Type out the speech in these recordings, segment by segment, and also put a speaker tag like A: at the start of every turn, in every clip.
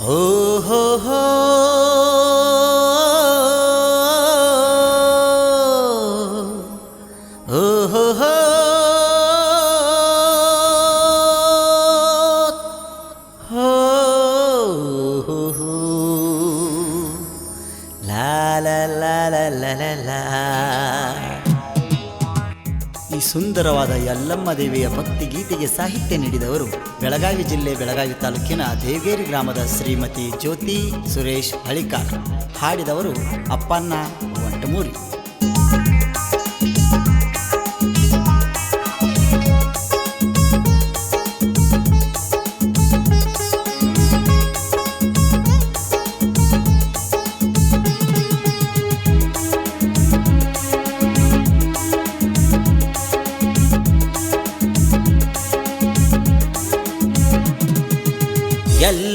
A: Oh, ho, ho. ಸುಂದರವಾದ ಯಲ್ಲಮ್ಮ ದೇವಿಯ ಭಕ್ತಿ ಗೀತೆಗೆ ಸಾಹಿತ್ಯ ನೀಡಿದವರು ಬೆಳಗಾವಿ ಜಿಲ್ಲೆ ಬೆಳಗಾವಿ ತಾಲೂಕಿನ ದೇವಗೇರಿ ಗ್ರಾಮದ ಶ್ರೀಮತಿ ಜ್ಯೋತಿ ಸುರೇಶ್ ಹಳಿಕಾರ್. ಹಾಡಿದವರು ಅಪ್ಪಣ್ಣ ಒಂಟಮೂರಿ.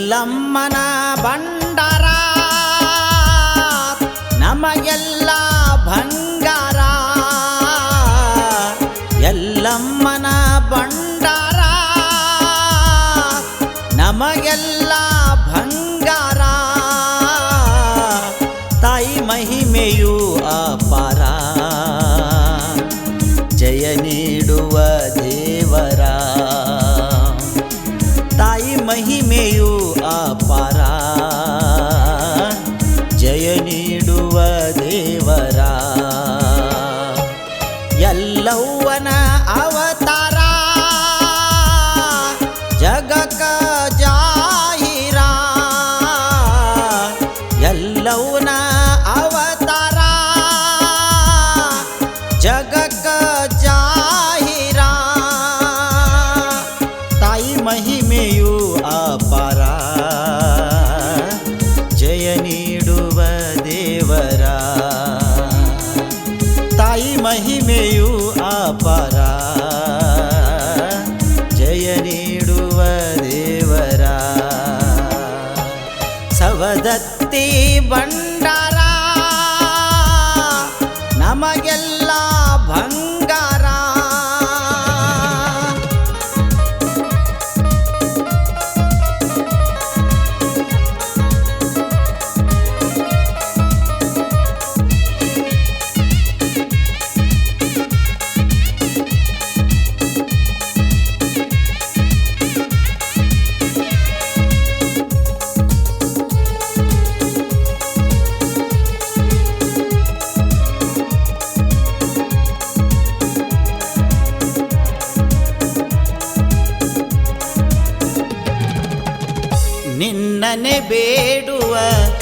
A: ಎಲ್ಲಮ್ಮನ ಬಂಡರ ನಮಗೆಲ್ಲ ಬಂಗಾರ ಎಲ್ಲಮ್ಮನ ಬಂಡರ ನಮಗೆಲ್ಲ ಬಂಗಾರ ತಾಯಿ ಮಹಿಮೆಯು ಅಪಾರ. ದತ್ತಿ ಬಂಡಾರ ನಿನ್ನನೆ ಬೇಡುವ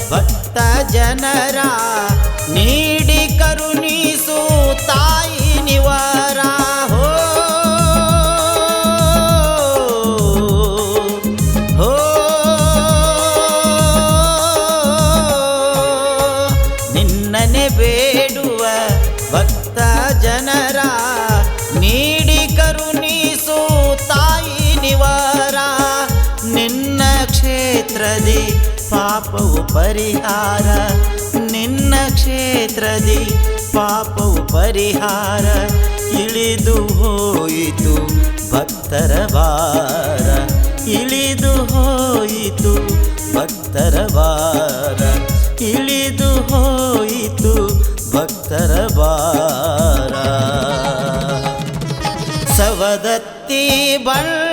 A: ಭಕ್ತ ಜನರ ನೀಡಿ ಪರಿಹಾರ, ನಿನ್ನ ಕ್ಷೇತ್ರದಿ ಪಾಪವು ಪರಿಹಾರ, ಇಳಿದು ಹೋಯಿತು ಭಕ್ತರ ವಾರ ಇಳಿದು ಹೋಯಿತು ಭಕ್ತರ ವಾರ ಇಳಿದು ಹೋಯಿತು ಭಕ್ತರ ವಾರ ಸವದತ್ತಿ ಬಂಡಾರ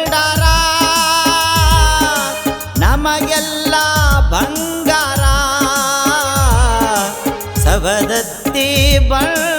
A: वदति बल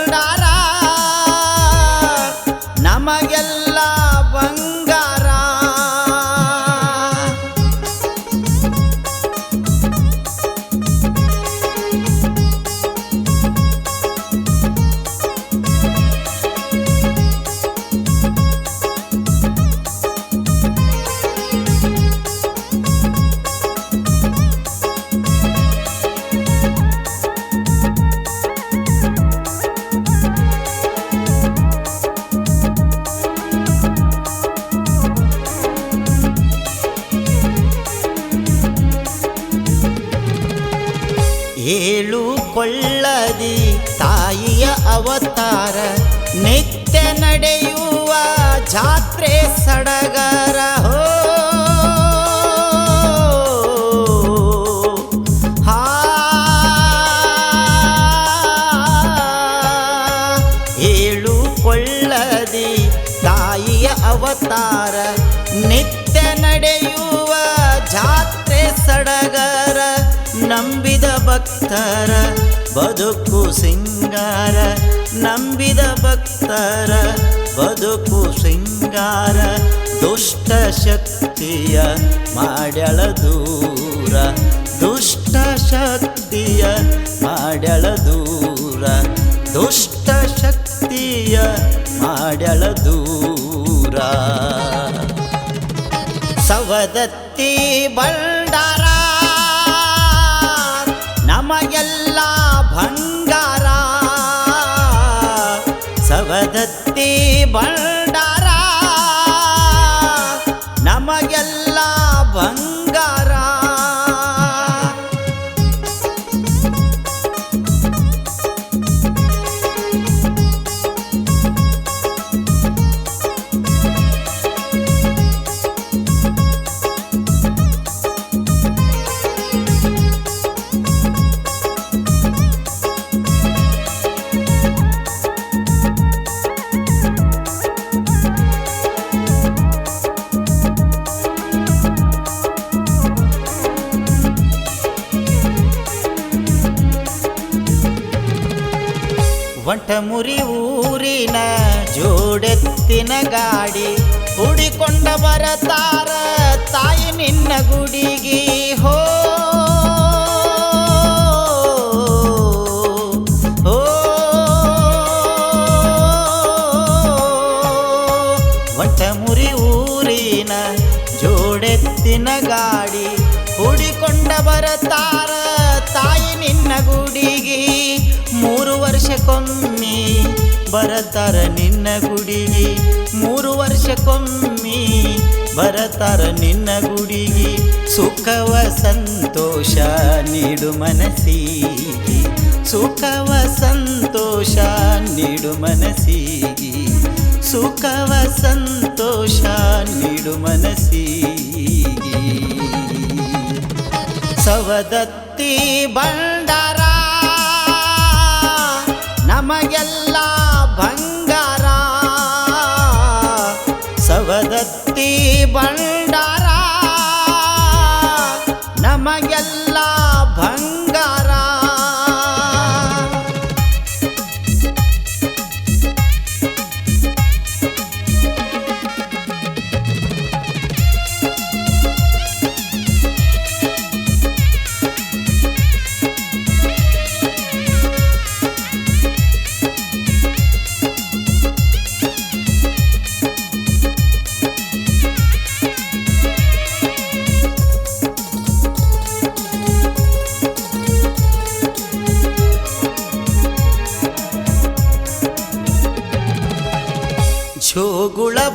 A: ಸಂಸಾರ ನಿತ್ಯ ನಡೆಯುವ ಜಾತ್ರೆ ಸಡಗರ ಹೋ. ಹೇಳುಕೊಳ್ಳದಿ ತಾಯಿಯ ಅವತಾರ ನಿತ್ಯ ನಡೆಯುವ ಜಾತ್ರೆ ಭಕ್ತರ, ಬದುಕು ಸಿಂಗಾರ, ನಂಬಿದ ಭಕ್ತರ, ಬದುಕು ಸಿಂಗಾರ, ದುಷ್ಟ ಶಕ್ತಿಯ ಮಾಡ್ಯಳ ದೂರ, ದುಷ್ಟ ಶಕ್ತಿಯ ಮಾಡ್ಯಳ ದೂರ, ದುಷ್ಟ ಶಕ್ತಿಯ ಮಾಡ್ಯಳ ದೂರ. ಸವದತ್ತಿ ಬಂಡಾರ ಸವದತ್ತಿ ಬಂಡಾರ ನಮಗೆಲ್ಲ ಬಂಗಾರ. ಒಂಟಮುರಿ ಊರಿನ ಜೋಡೆತ್ತಿನ ಗಾಡಿ ಹುಡಿಕೊಂಡ ಬರತಾರ ತಾಯಿ ನಿನ್ನ ಗುಡಿಗೆ ಹೋ. ವರ್ಷಕ್ಕೊಮ್ಮೆ ಬರತಾರ ನಿನ್ನ ಗುಡಿಗೆ. ಮೂರು ವರ್ಷಕ್ಕೊಮ್ಮೆ ಬರತಾರ ನಿನ್ನ ಗುಡಿಗೆ. ಸುಖವ ಸಂತೋಷ ನೀಡು ಮನಸ್ಸಿಗೆ. ಸುಖವ ಸಂತೋಷ ನೀಡು ಮನಸ್ಸಿಗೆ. ಸುಖವ ಸಂತೋಷ ನೀಡು ಮನಸ್ಸಿಗೆ. ಸವದತ್ತಿ ಬಂಡಾರ ನಮಗೆಲ್ಲ ಬಂಗಾರ ಸವದತ್ತಿ ಬಂಡಾರ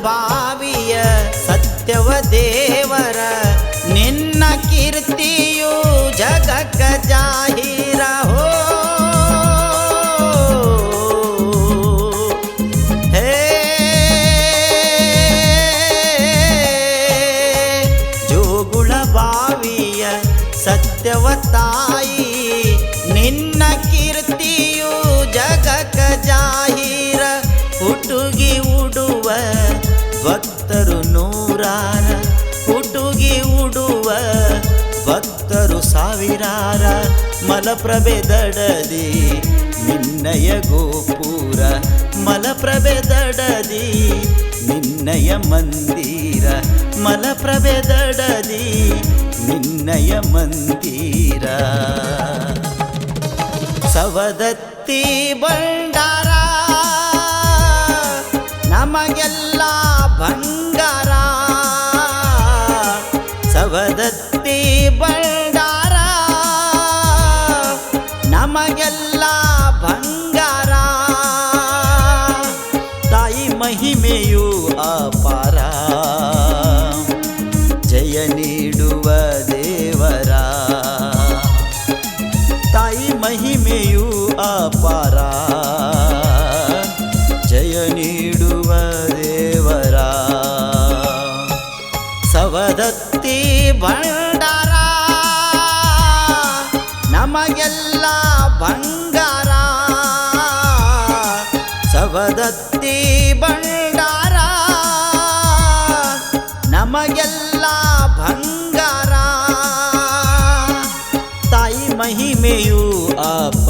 A: ಬಾವಿಯ ಸತ್ಯವ ದೇವರ ನಿನ್ನ ಕೀರ್ತಿಯು ಸಾವಿರಾರ ಮಲಪ್ರಭೆ ದಡದಿ ನಿನ್ನಯ ಗೋಪುರ ಮಲಪ್ರಭೆ ದಡದಿ ನಿನ್ನಯ ಮಂದಿರ ಮಲಪ್ರಭೆ ದಡದಿ ನಿನ್ನಯ ಮಂದಿರ. ಸವದತ್ತಿ ಬಂಡಾರ ನಮಗೆಲ್ಲ ಬಂಗಾರ. ಸವದತ್ತಿ ಅಪಾರ. ಜಯ ನೀಡುವ ದೇವರ. ಸವದತ್ತಿ ಭಂಡಾರ. ನಮಗೆಲ್ಲ ಬಂಗಾರ. ಸವದತ್ತಿ ಭಂಡಾರ. ನಮಗೆಲ್ಲ ಬಂಗಾರ. ತಾಯಿ ಮಹಿಮೆಯು ಅಪ